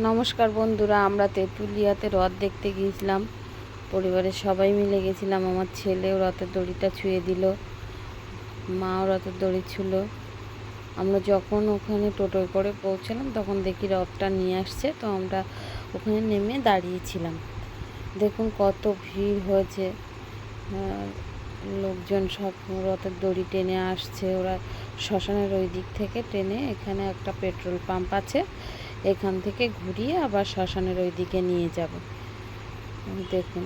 নমস্কার বন্ধুরা, আমরা তেঁতুলিয়াতে রথ দেখতে গিয়েছিলাম। পরিবারের সবাই মিলে গেছিলাম। আমার ছেলেও রথের দড়িটা ছুঁয়ে দিল, মাও রথের দড়ি ছিল। আমরা যখন ওখানে টোটোয় করে পৌঁছালাম, তখন দেখি রথটা নিয়ে আসছে। তো আমরা ওখানে নেমে দাঁড়িয়েছিলাম। দেখুন কত ভিড় হয়েছে। লোকজন সব রথের দড়ি টেনে আসছে। ওরা শ্মশানের ওই দিক থেকে টেনে এখানে একটা পেট্রোল পাম্প আছে। এখান থেকে ঘুরিয়ে আবার শ্মশানের ওই দিকে নিয়ে যাব। দেখুন,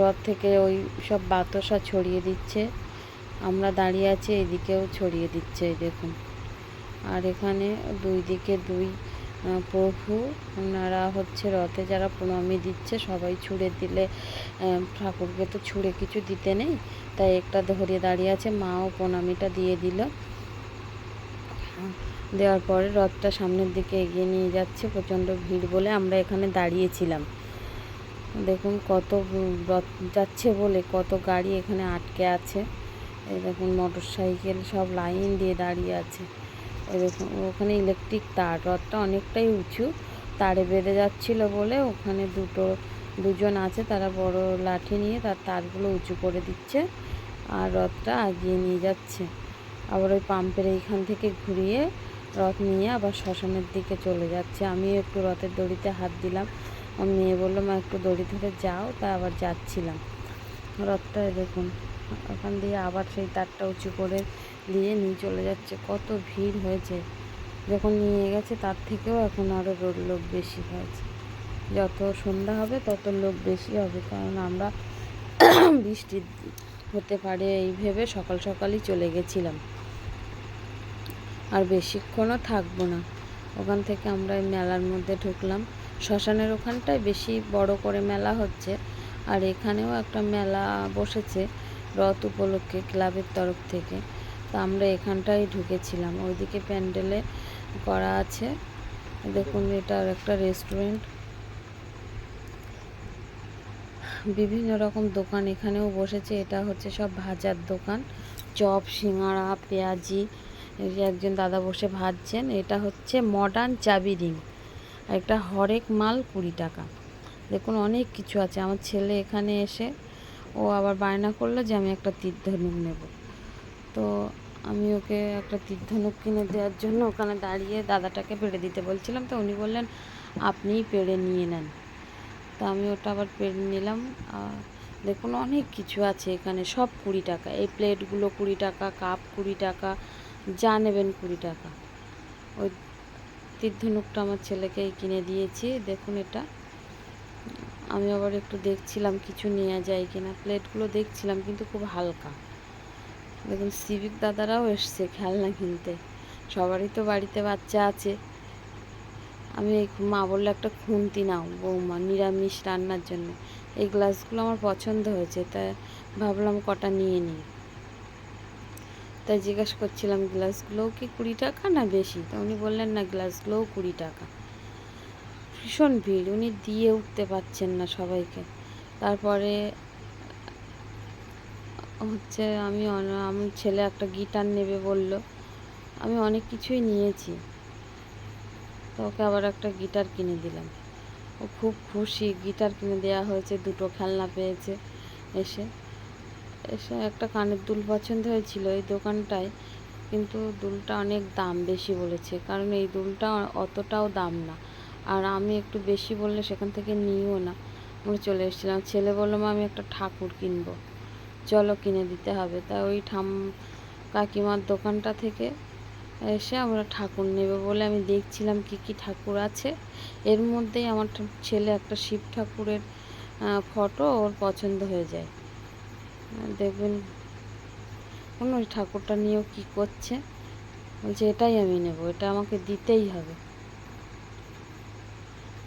রথ থেকে ওই সব বাতাসা ছড়িয়ে দিচ্ছে। আমরা দাঁড়িয়ে আছি এইদিকেও ছড়িয়ে দিচ্ছে দেখুন। আর এখানে দুই দিকে দুই প্রভু, ওনারা হচ্ছে রথে যারা প্রণামী দিচ্ছে, সবাই ছুঁড়ে দিলে ঠাকুরকে তো ছুঁড়ে কিছু দিতে নেই। তাই একটা ধরে দাঁড়িয়ে আছে, মাও প্রণামীটা দিয়ে দিল। দেওয়ার পরে রথটা সামনের দিকে এগিয়ে নিয়ে যাচ্ছে, প্রচণ্ড ভিড় বলে আমরা এখানে দাঁড়িয়েছিলাম। দেখুন কত রথ যাচ্ছে বলে, কত গাড়ি এখানে আটকে আছে। এই দেখুন মোটর সাইকেল সব লাইন দিয়ে দাঁড়িয়ে আছে। এই দেখুন, ওখানে ইলেকট্রিক তার, রথটা অনেকটাই উঁচু, তারে বেঁধে যাচ্ছিল বলে ওখানে দুটো, দুজন আছে, তারা বড় লাঠি নিয়ে তার তারগুলো উঁচু করে দিচ্ছে আর রথটা আগিয়ে নিয়ে যাচ্ছে। আবার ওই পাম্পের এইখান থেকে ঘুরিয়ে রথ নিয়ে আবার শ্মশানের দিকে চলে যাচ্ছে। আমি একটু রথের দড়িতে হাত দিলাম। মেয়ে বলল, মা, একটু দড়ি ধরে যাও। তা আবার যাচ্ছিলাম। রথটা দেখুন, ওখান দিয়ে আবার সেই তারটা উঁচু করে দিয়ে নিয়ে চলে যাচ্ছে। কত ভিড় হয়েছে। যখন নিয়ে গেছে, তার থেকেও এখন আরও রোদ লোক বেশি হয়েছে। যত সন্ধ্যা হবে, তত লোক বেশি হবে। কারণ আমরা বৃষ্টি হতে পারে এই ভেবে সকাল সকালই চলে গেছিলাম। আর বেশিক্ষণও থাকব না। ওখান থেকে আমরা এই মেলার মধ্যে ঢুকলাম। শ্মশানের ওখানটায় বেশি বড় করে মেলা হচ্ছে। আর এখানেও একটা মেলা বসেছে রথ উপলক্ষে ক্লাবের তরফ থেকে। তো আমরা এখানটায় ঢুকেছিলাম। ওইদিকে প্যান্ডেলে করা আছে। দেখুন, এটা একটা রেস্টুরেন্ট। বিভিন্ন রকম দোকান এখানেও বসেছে। এটা হচ্ছে সব ভাজার দোকান। চপ সিঙ্গাড়া পেঁয়াজি এই যে একজন দাদা বসে ভাজছেন, এটা হচ্ছে মডার্ন চাবি রিং একটা হরেক মাল কুড়ি টাকা। দেখুন, অনেক কিছু আছে। আমার ছেলে এখানে এসে, ও আবার বায়না করল যে আমি একটা তীর ধনুক নেব। তো আমি ওকে একটা তীর ধনুক কিনে দেওয়ার জন্য ওখানে দাঁড়িয়ে দাদাটাকে পেড়ে দিতে বলছিলাম। তো উনি বললেন, আপনিই পেড়ে নিয়ে নেন। তা আমি ওটা আবার পেড়ে নিলাম। দেখুন, অনেক কিছু আছে এখানে। সব কুড়ি টাকা। এই প্লেটগুলো কুড়ি টাকা কাপ কুড়ি টাকা যা নেবেন কুড়ি টাকা। ওই তীর ধনুকটা আমার ছেলেকেই কিনে দিয়েছি। দেখুন এটা। আমি আবার একটু দেখছিলাম কিছু নেওয়া যায় কিনা। প্লেটগুলো দেখছিলাম, কিন্তু খুব হালকা। দেখুন সিভিক দাদারাও এসছে খেলনা কিনতে। সবারই তো বাড়িতে বাচ্চা আছে। আমি মা বলল, একটা খুন্তি নাও বৌমা, নিরামিষ রান্নার জন্য। এই গ্লাসগুলো আমার পছন্দ হয়েছে, তাই ভাবলাম কটা নিয়ে নিই। তাই জিজ্ঞাসা করছিলাম, গ্লাসগুলোও কি কুড়ি টাকা না বেশি? তো উনি বললেন, না, গ্লাসগুলোও কুড়ি টাকা। ভীষণ ভিড়, উনি দিয়ে উঠতে পারছেন না সবাইকে। তারপরে হচ্ছে আমি আমার ছেলে একটা গিটার নেবে বলল, আমি অনেক কিছুই নিয়েছি। তো ওকে আবার একটা গিটার কিনে দিলাম। ও খুব খুশি, গিটার কিনে দেওয়া হয়েছে, দুটো খেলনা পেয়েছে এসে। এসে একটা কানের দুল পছন্দ হয়েছিল এই দোকানটায়, কিন্তু দুলটা অনেক দাম বেশি বলেছে, কারণ এই দুলটা অতটাও দাম না। আর আমি একটু বেশি বললে সেখান থেকে নিও না। আমরা চলে এসেছিলাম, ছেলে বলল, মা, আমি একটা ঠাকুর কিনবো। চলো কিনে দিতে হবে। তা ওই ঠাম কাকিমার দোকানটা থেকে এসে আমরা ঠাকুর নেবে বলে আমি দেখছিলাম কি কি ঠাকুর আছে। এর মধ্যেই আমার ছেলে একটা শিব ঠাকুরের ফটো ওর পছন্দ হয়ে যায়। দেখবেন। কোন ওই ঠাকুরটা নিয়েও কি করছে? বলছে, এটাই আমি নেব, এটা আমাকে দিতেই হবে।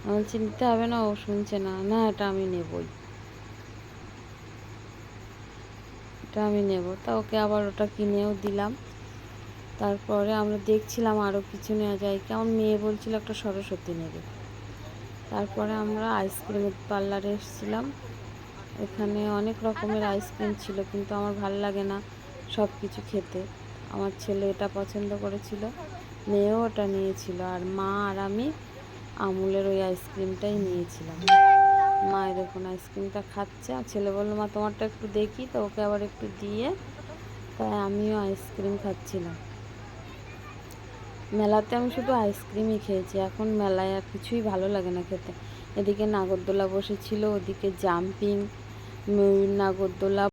বলছি নিতে হবে না, ও শুনছে না। না, এটা আমি নেবই। এটা আমি নেব। তা ওকে আবার ওটা কিনেও দিলাম। তারপরে আমরা দেখছিলাম আরও কিছু নেওয়া যায়। কি আমার মেয়ে বলছিল, একটা সরস্বতী নেবে। তারপরে আমরা আইসক্রিমের পার্লারে এসেছিলাম। এখানে অনেক রকমের আইসক্রিম ছিল, কিন্তু আমার ভালো লাগে না সব কিছু খেতে। আমার ছেলে এটা পছন্দ করেছিল, মেয়েও ওটা নিয়েছিল, আর মা আর আমি আমুলের ওই আইসক্রিমটাই নিয়েছিলাম। মা এরকম আইসক্রিমটা খাচ্ছে, আর ছেলে বলল, মা, তোমারটা একটু দেখি তো, ওকে আবার একটু দিয়ে। তাই আমিও আইসক্রিম খাচ্ছিলাম। মেলাতে আমি শুধু আইসক্রিমই খেয়েছি, এখন মেলায় আর কিছুই ভালো লাগে না খেতে। এদিকে নাগরদোলা বসেছিল, ওদিকে জাম্পিং নাগরদোলা